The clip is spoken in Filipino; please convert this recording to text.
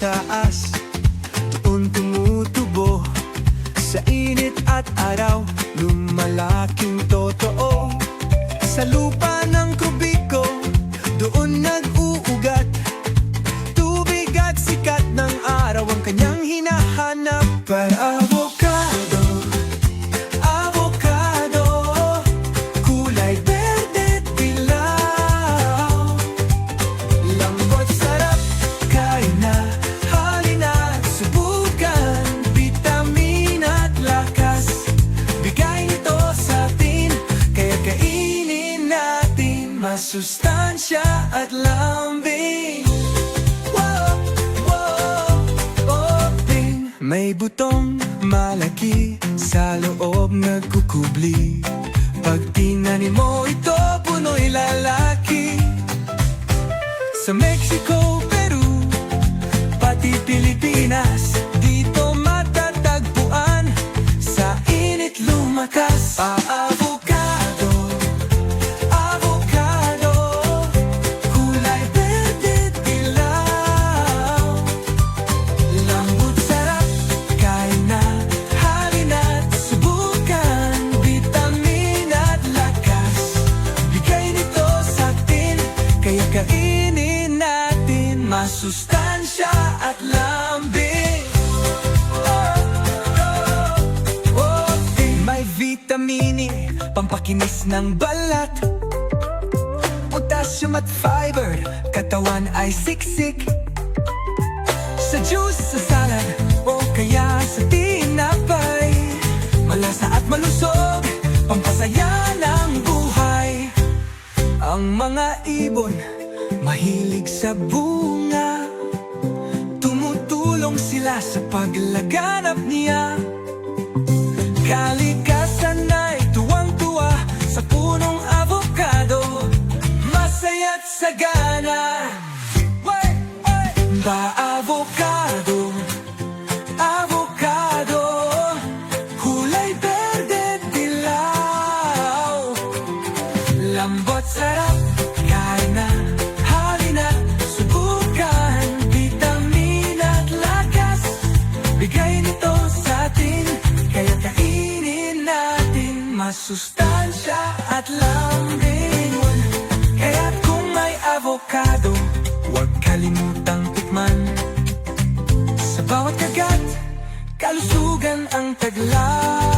taas Doon tumutubo Sa init at araw. Lumalaking totoo. Sa lupa natin Masustansya at lambing. Wow, wow, open May butong malaki Sa loob nagkukubli. Pag tinanim mo ito Puno'y lalaki. Sa Mexico, Peru, pati Pilipinas natin Masustansya at lambing. Oh, eh, May vitamini Pampakinis ng balat. Potassium at fiber Katawan ay siksik. Sa juice, sa salad O kaya sa tinapay. Malasa at malusog Pampasaya ng buhay. Ang mga ibon mahilig sa bunga sa paglaganap niya. Kalikasan ay tuwang-tuwa sa punong avocado. Masaya't sagana. Way. Ba-avocado Avocado? Kulay berde dilaw. Lambot sarap, natin, masustansya at lambing Kaya kung may avocado, huwag kalimutang tikman Sa bawat kagat, kalusugan ang taglayan